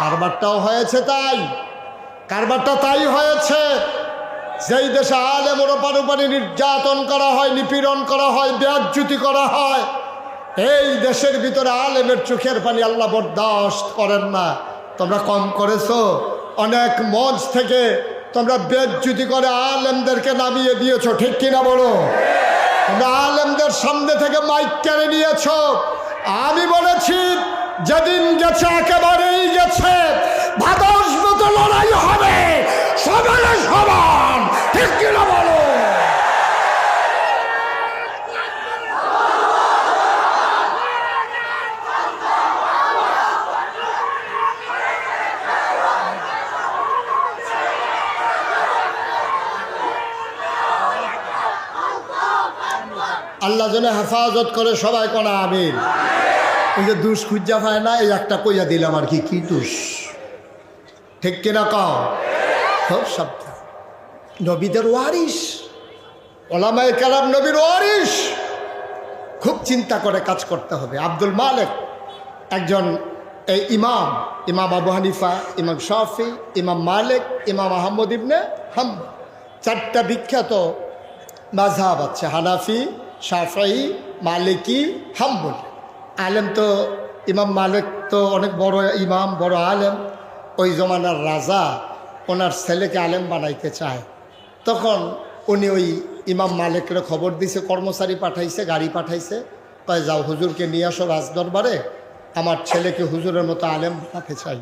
কারবারটাও হয়েছে তাই, কারবারটা তাই হয়েছে। যেই দেশে আলেম ওরপার উপরে নির্যাতন করা হয়, নিপীড়ন করা হয় ব্যাজ্যুতি করা হয়, এই দেশের ভিতরে আলেমের চোখের পানি আল্লাহ বরদাস্ত করেন না। তোমরা কম করেছ, অনেক মঞ্চ থেকে তোমরা বেজ্জুতি করে আলেমদেরকে নামিয়ে দিয়েছ, ঠিক কিনা বলো? তোমরা আলেমদের সামনে থেকে মাইক কেড়ে নিয়েছো। আমি বলেছি যেদিন গেছে একেবারেই গেছে ভাদস মতো লড়াই হবে, সবাই সমান, ঠিক কিনা বলো? আল্লাহ যেন হেফাজত করে সবাই কোনা আমির ওই যে দুষ খুঁজা পায় না, এই একটা কইয়া দিলাম আর কি কি দুষ? ঠিক কিনা কও? সব সাবধান। নবীদের ওয়ারিস ওলামায় কালাম নবীর ওয়ারিস খুব চিন্তা করে কাজ করতে হবে। আব্দুল মালেক একজন এই ইমাম ইমাম আবু হানিফা, ইমাম শাফি, ইমাম মালিক, ইমাম আহমদ ইবনে হাম চারটা বিখ্যাত মাঝহাব আছে, হানাফি শাফাই মালিকি, হাম্বল। আলেম তো ইমাম মালিক তো অনেক বড় ইমাম, বড় আলেম। ওই জমানার রাজা ওনার ছেলেকে আলেম বানাইতে চায়। তখন উনি ওই ইমাম মালিকের খবর দিছে, কর্মচারী পাঠাইছে, গাড়ি পাঠাইছে। তাই যাও হুজুরকে নিয়ে আসো রাজদরবারে। আমার ছেলেকে হুজুরের মতো আলেম বানাতে চাই।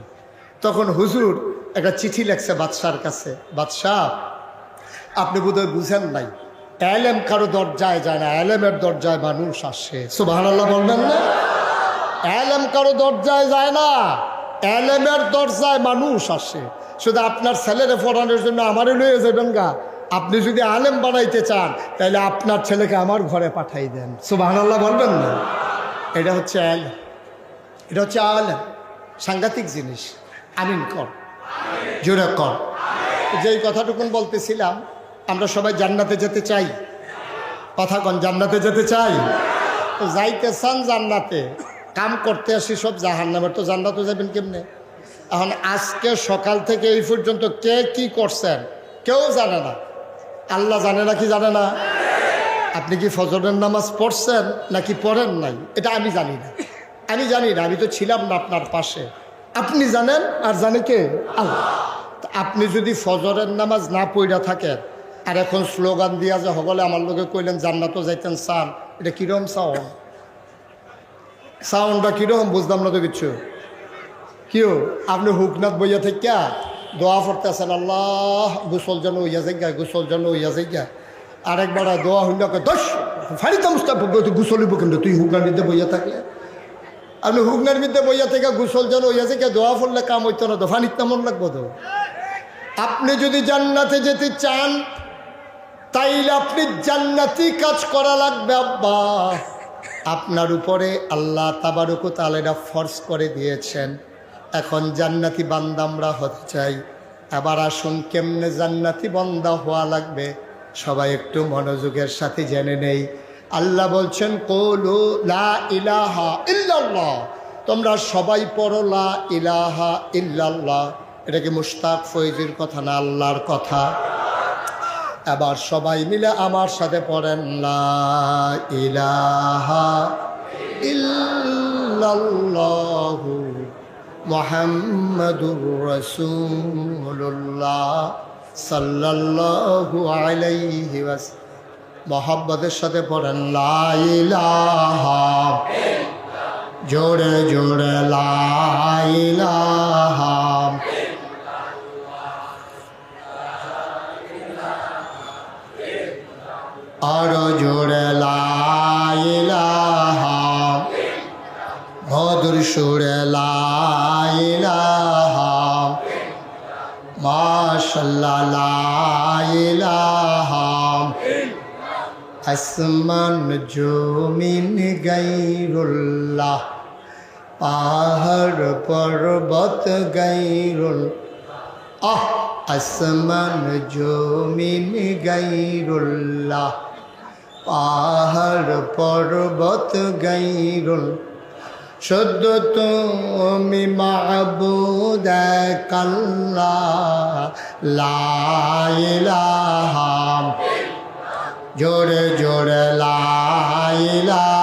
তখন হুজুর একটা চিঠি লেখছে বাদশার কাছে, বাদশাহ, আপনি বোধহয় বুঝেন নাই। অ্যালেম কারও দরজায় যায় না অ্যালেমের দরজায় মানুষ আসে। সুবাহ বলবেন না? কারও দরজায় যায় না। অ্যালেমের দরজায় মানুষ আসে। শুধু আপনার ছেলেরে পড়ানোর জন্য আমারও লয়ে যাবেন গা। আপনি যদি আলেম বানাইতে চান, তাহলে আপনার ছেলেকে আমার ঘরে পাঠাই দেন। সুবাহ বলবেন না। এটা হচ্ছে অ্যালেম এটা হচ্ছে আলেম। সাংঘাতিক জিনিস। আমিন কর। জোরে কর। যেই কথাটুকুন বলতেছিলাম, আমরা সবাই জান্নাতে যেতে চাই। কথা কন জান্নাতে যেতে চাই। তো যাইতে চান জান্নাতে। কাম করতে আসি সব জাহান নামের তো জান্নাতে যাবেন কেমনে? এখন আজকে সকাল থেকে এই পর্যন্ত কে কি করছেন? কেউ জানে না। আল্লাহ জানে না কি জানে না? আপনি কি ফজরের নামাজ পড়ছেন নাকি পড়েন নাই? এটা আমি জানি না। আমি জানি না, আমি তো ছিলাম না আপনার পাশে। আপনি জানেন আর জানে কে? আল্লাহ। আপনি যদি ফজরের নামাজ না পড়া থাকেন, আর এখন স্লোগান দিয়া যে সকলে আমার লোকে কইলেন, জান্নাতও যাইতেন চান এটা কিরম সাউন্ড সাউন্ডটা কীরকম বুঝলাম না তো কিছু। কিও, আপনি হুকনাথ বইয়া থেকে দোয়া পড়তে আছেন আল্লাহ, গোসল যেন হইয়া যাই গোসল যেন হইয়া যাই আরেকবার দোয়া হইনাকে দশ ফাড়িতাম গুসলিব কিন্তু তুই হুকনার মধ্যে বইয়া থাকলে। আপনি হুকনার মধ্যে বইয়া থেকে গোসল যেন হইয়া যাই দোয়া পড়লে কাম হইতো না তো ফানিত তেমন লাগবো তো? আপনি যদি জান্নাতে যেতে চান, তাইলে আপনি জান্নাতি কাজ করা লাগবে, আব্বা। আপনার উপরে আল্লাহ তাবারুক তালেরা ফর্স করে দিয়েছেন। এখন জান্নাতি বান্দা আমরা হতে চাই। এবার আসুন, কেমনে জান্নাতি বান্দা হওয়া লাগবে? সবাই একটু মনোযোগের সাথে জেনে নেই। আল্লাহ বলছেন, কোলু লা ইলাহা ইল্লাল্লাহ। তোমরা সবাই পড়ো, লা ইলাহা ইল্লাল্লাহ। এটা কি মুশতাক ফৈজির কথা না আল্লাহর কথা? এবার সবাই মিলে আমার সাথে পড়েন ইলাহা মুহাম্মাদুর রাসূলুল্লাহ সাল্লাল্লাহু ওয়াসাল্লাম মহাব্বতের সাথে পড়েন, লা জোরে জোরে, লা ইলাহা আরও জোরে লাইলাহা মধুর সুরে লাইলাহা মাশাল্লাহ লাইলাহা আসমান জমিন গাইরুল্লাহ, পাহাড় পর্বত গাইরুল আহ, আসমান জমিন গাইরুল্লাহ। পাহাড় পর্বত গাইরুল সদ্য তুমি মাহবুদ কাল্লা লাইলাহাম জোরে জোরে লা